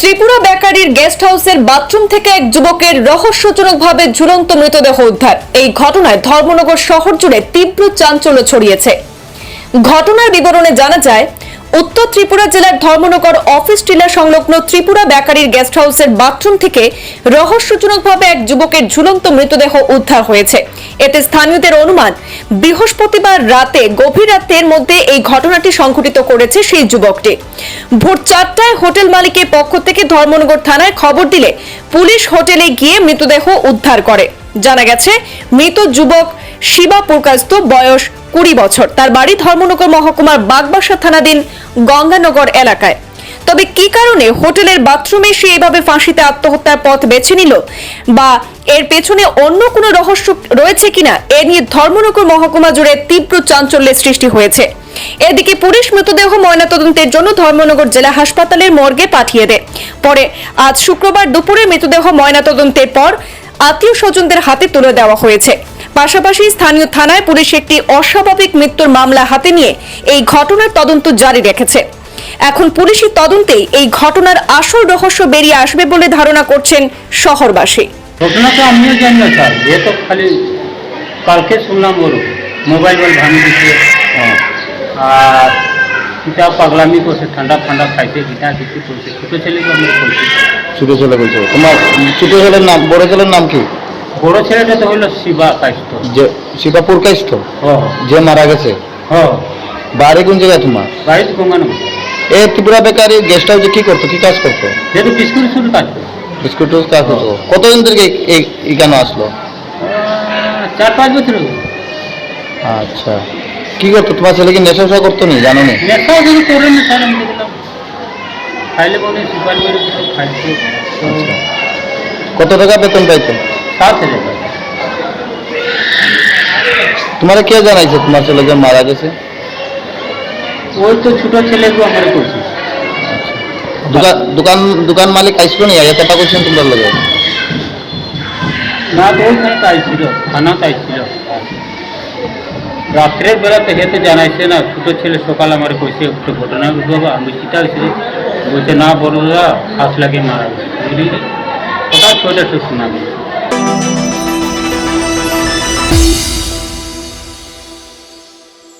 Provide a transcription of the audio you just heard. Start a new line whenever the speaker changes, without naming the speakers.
ত্রিপুরা বেকারির গেস্ট হাউসের বাথরুম থেকে এক যুবকের রহস্যজনকভাবে ঝুলন্ত মৃতদেহ উদ্ধার। এই ঘটনায় ধর্মনগর শহর জুড়ে তীব্র চাঞ্চল্য ছড়িয়েছে। ঘটনার বিবরণে জানা যায় উত্তর ত্রিপুরা জেলার ধর্মনগর অফিস টিলা সংলগ্ন ত্রিপুরা বেকারির গেস্ট হাউসের বাথরুম থেকে রহস্যজনকভাবে এক যুবকের ঝুলন্ত মৃতদেহ উদ্ধার হয়েছে। এতে স্থানীয়দের অনুমান, বৃহস্পতিবার রাতে গভীর রাতের মধ্যে এই ঘটনাটি সংঘটিত করেছে সেই যুবকটি। ভোর চারটায় হোটেল মালিকের পক্ষ থেকে ধর্মনগর থানায় খবর দিলে পুলিশ হোটেলে গিয়ে মৃতদেহ উদ্ধার করে। জানা গেছে, মৃত যুবক শিবা পুরকাস্ত বয়স কুড়ি বছর। তার বাড়ি ধর্মনগর মহকুমার বাগবাসা থানাধীন গঙ্গানগর এলাকায়। তবে কি কারণে হোটেলের বাথরুমে সে এভাবে ফাঁসিতে আত্মহত্যার পথ বেছে নিল বা এর পেছনে অন্য কোনো রহস্য রয়েছে কিনা, এ নিয়ে ধর্মনগর মহকুমা জুড়ে তীব্র চাঞ্চল্যের সৃষ্টি হয়েছে। এদিকে পুলিশ মৃতদেহ ময়নাতদন্তের জন্য ধর্মনগর জেলা হাসপাতালের মর্গে পাঠিয়ে দেয়। পরে আজ শুক্রবার দুপুরে মৃতদেহ ময়নাতদন্তের পর আত্মীয় স্বজনদের হাতে তুলে দেওয়া হয়েছে। পাশাপাশি স্থানীয় থানায় পুলিশ একটি অস্বাভাবিক মৃত্যুর মামলা হাতে নিয়ে এই ঘটনার তদন্ত জারি রেখেছে। এখন পুলিশি তদন্তেই এই ঘটনার আসল রহস্য বেরিয়ে আসবে বলে ধারণা করছেন শহরবাসী।
ঘটনা তো আমিও জানি না স্যার। এ তো খালি কালকে শুনলাম ওর মোবাইল ভাঙি দিচ্ছে। আর পাগলামি করছে ঠান্ডা ফান্ডা খাইছে কিতা কিছু করছে ছোটো ছেলেকে আমরা করছি
ছোট ছেলে বলছো তোমার ছোট ছেলের নাম বড় ছেলের নাম কি?
বড় ছেলেটা তো হইল শিবা কাইস্ত।
যে শিবাপুর কাইষ্ঠ
হ
যে মারা গেছে?
হ
বাড়ি কোন জায়গায় তোমার?
বাড়িতে গঙ্গানো
এ ত্রিপুরা বেকারি গেস্ট হাউসে কি করতো? কি কাজ করতো?
যেহেতু বিস্কুট শুরু কাজ করে
বিস্কুট কাজ করতো। কতদিন থেকে এই- এখানে আসলো?
চার পাঁচ বছর
আচ্ছা। কি করতো? তোমার ছেলে কি নেশা করতো নি? জানো নি?
নেশাও যদি করে না স্যার খাইলে সুপারি কিছু খাইছে
আচ্ছা। কত টাকা বেতন পাইতো
সাত হাজার টাকা।
তোমার কে জানাইছে তোমার ছেলে যে মারা গেছে?
ওই তো ছোট ছেলেকে আমার করছি
দোকান দোকান মালিক আইসলো নি? আগে কথা কইছেন তোমার লগে?
না তো থানা তাইছিল রাত্রের বেলা হেতে জানাইছে না ছোট ছেলে সকাল আমার কইছে ঘটনা বাবা আমি চিটা বলছে না ফাঁস লাগে মারা কথা ছোট শোনা